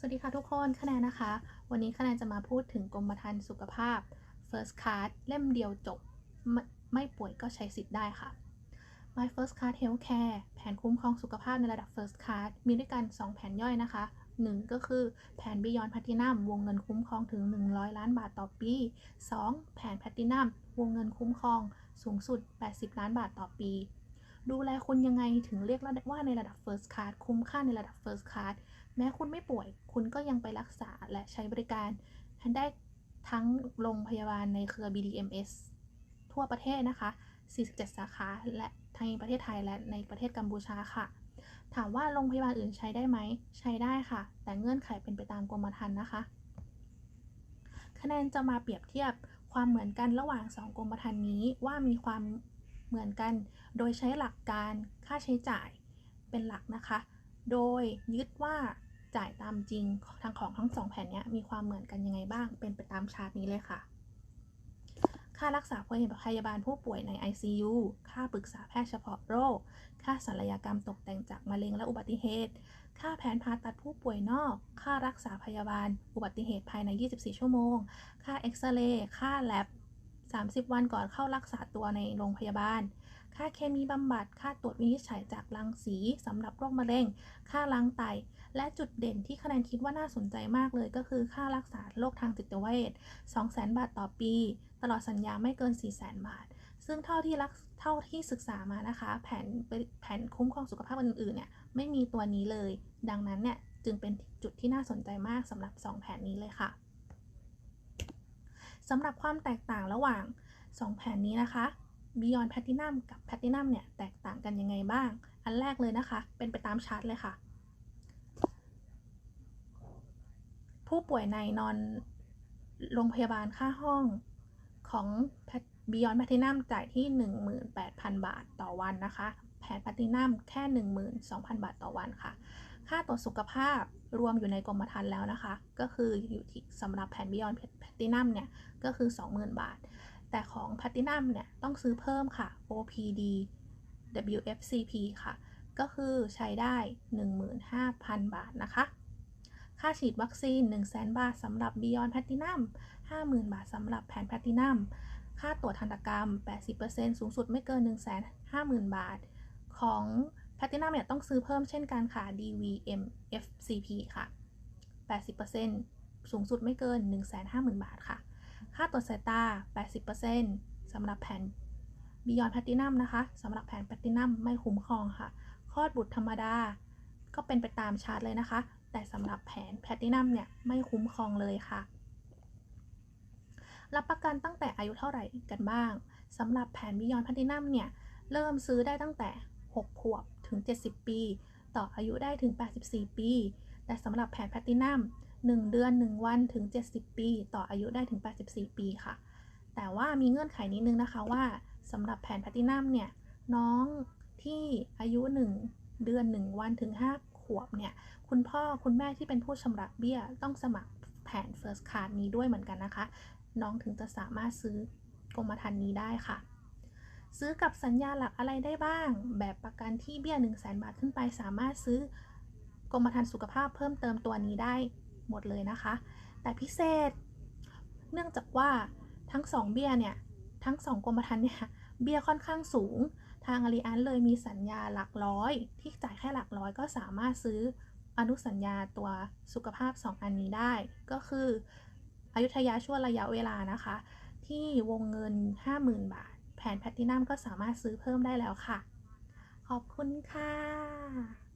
สวัสดีค่ะทุกคนคะแนนนะคะ วันนี้คะแนนจะมาพูดถึงกรมธรรม์สุขภาพ First Card เล่มเดียวจบไม่ไม่ป่วยก็ใช้สิทธิ์ได้ค่ะ My First Card Healthcare แผนคุ้มครองสุขภาพในระดับ First Card มีด้วยกัน 2 แผนย่อยนะคะ 1 ก็คือแผน Beyond Platinum วงเงินคุ้มครองถึง 100 ล้านบาทต่อปี 2 แผน Platinum วงเงินคุ้มครองสูงสุด 80 ล้านบาทต่อปี ดูแลคุณยังไงถึงเรียกว่าในระดับ First Card คุ้มค่าในระดับ First Card แม้คุณไม่ป่วย คุณก็ยังไปรักษาและใช้บริการได้ทั้งโรงพยาบาลในเครือ BDMS ทั่วประเทศนะคะ 47 สาขา และในประเทศไทยและในประเทศกัมพูชาค่ะ ถามว่าโรงพยาบาลอื่นใช้ได้ไหม ใช้ได้ค่ะ แต่เงื่อนไขเป็นไปตามกรมธรรม์นะคะ คะแนนจะมาเปรียบเทียบความเหมือนกันระหว่าง 2กรมธรรม์นี้ว่ามีความเหมือนกัน โดยใช้หลักการค่าใช้จ่ายเป็นหลักนะคะ โดยยึดว่า จ่ายตามจริงทางของทั้งสองแผ่นนี้มีความเหมือนกันยังไงบ้าง เป็นไปตามชาร์ตนี้เลยค่ะ ค่ารักษาพยาบาลผู้ป่วยใน ICU ค่าปรึกษาแพทย์เฉพาะโรค ค่าศัลยกรรมตกแต่งจากมะเร็งและอุบัติเหตุ ค่าแผนผ่าตัดผู้ป่วยนอก ค่ารักษาพยาบาล อุบัติเหตุภายใน 24 ชั่วโมง ค่าเอ็กซเรย์ ค่าแลบ30 วันก่อนเข้ารักษาตัวในโรงพยาบาล ค่าเคมีบำบัด ค่าตรวจวินิจฉัยจากรังสีสำหรับโรคมะเร็ง ค่าล้างไต และจุดเด่นที่คะแนนคิดว่าน่าสนใจมากเลยก็คือค่ารักษาโรคทางจิตเวช200,000 บาทต่อปี ตลอดสัญญาไม่เกิน 400,000 บาท ซึ่งเท่าที่รักเท่าที่ศึกษามานะคะ แผนแผนคุ้มครองสุขภาพอื่นๆเนี่ยไม่มีตัวนี้เลย ดังนั้นเนี่ยจึงเป็นจุดที่น่าสนใจมากสำหรับ 2 แผนนี้เลยค่ะสำหรับความแตกต่างระหว่าง 2 แผนนี้นะคะ Beyond Platinum กับ Platinum เนี่ยแตกต่างกันยังไงบ้าง อันแรกเลยนะคะ เป็นไปตามชาร์ตเลยค่ะ ผู้ป่วยในนอนโรงพยาบาลค่าห้องของ Beyond Platinum จ่ายที่ 18,000 บาทต่อวันนะคะ แผน Platinum แค่ 12,000 บาทต่อวันค่ะ ค่าตรวจสุขภาพรวมอยู่ในกรมธรรม์แล้วนะคะ ก็คืออยู่ที่สำหรับแผน Beyond Platinum เนี่ย ก็คือ 20,000 บาท แต่ของ Platinum เนี่ยต้องซื้อเพิ่มค่ะ OPD WFCP ค่ะ ก็คือใช้ได้ 15,000 บาทนะคะ ค่าฉีดวัคซีน 1 0 0 0 0 0 บาทสำหรับ Beyond Platinum 50,000 บาทสำหรับแผน Platinum ค่าตรวจทันตกรรม 80%สูงสุดไม่เกิน 150,000 บาท ของ Platinum เนี่ยต้องซื้อเพิ่มเช่นกันค่ะ DVM FCP ค่ะ 80%สูงสุดไม่เกิน 150,000 บาทค่ะ ค่าตรวจสายตา 80%สำหรับแผ่น Beyond Platinum นะคะสำหรับแผ่น Platinum ไม่คุ้มครองค่ะ คลอดบุตรธรรมดา ก็เป็นไปตามชาร์ตเลยนะคะ แต่สำหรับแผนแพลตินัมเนี่ยไม่คุ้มครองเลยค่ะ รับประกันตั้งแต่อายุเท่าไหร่กันบ้างสำหรับแผนบิยอนแพลตินัมเนี่ยเริ่มซื้อได้ตั้งแต่ 6 ขวบถึง 70 ปี ต่ออายุได้ถึง 84 ปี แต่สำหรับแผนแพลตินัม 1 เดือน 1 วันถึง 70 ปี ต่ออายุได้ถึง 84 ปีค่ะ แต่ว่ามีเงื่อนไขนิดนึงนะคะว่าสำหรับแผนแพลตินัมเนี่ยน้องที่อายุ 1 เดือน 1 วันถึง 5 ขวบเนี่ยคุณพ่อคุณแม่ที่เป็นผู้ชำระเบี้ยต้องสมัครแผน First Card นี้ด้วยเหมือนกันนะคะ น้องถึงจะสามารถซื้อกรมธรรม์นี้ได้ค่ะ ซื้อกับสัญญาหลักอะไรได้บ้าง แบบประกันที่เบี้ย 1 0 0 0 0แบาทขึ้นไปสามารถซื้อกรมธรรม์สุขภาพเพิ่มเติมตัวนี้ได้ หมดเลยนะคะ แต่พิเศษ เนื่องจากว่าทั้ง 2 เบี้ยเนี่ย ทั้ง 2 กรมธรรม์เนี่ย เบี้ยค่อนข้างสูง ทางอาริอันเลยมีสัญญาหลักร้อย ที่จ่ายแค่หลักร้อยก็สามารถซื้ออนุสัญญาตัวสุขภาพ 2 อันนี้ได้ ก็คืออยุธยาช่วระยะเวลานะคะ ที่วงเงิน 50,000 บาท แผนแพตตินัมก็สามารถซื้อเพิ่มได้แล้วค่ะ ขอบคุณค่ะ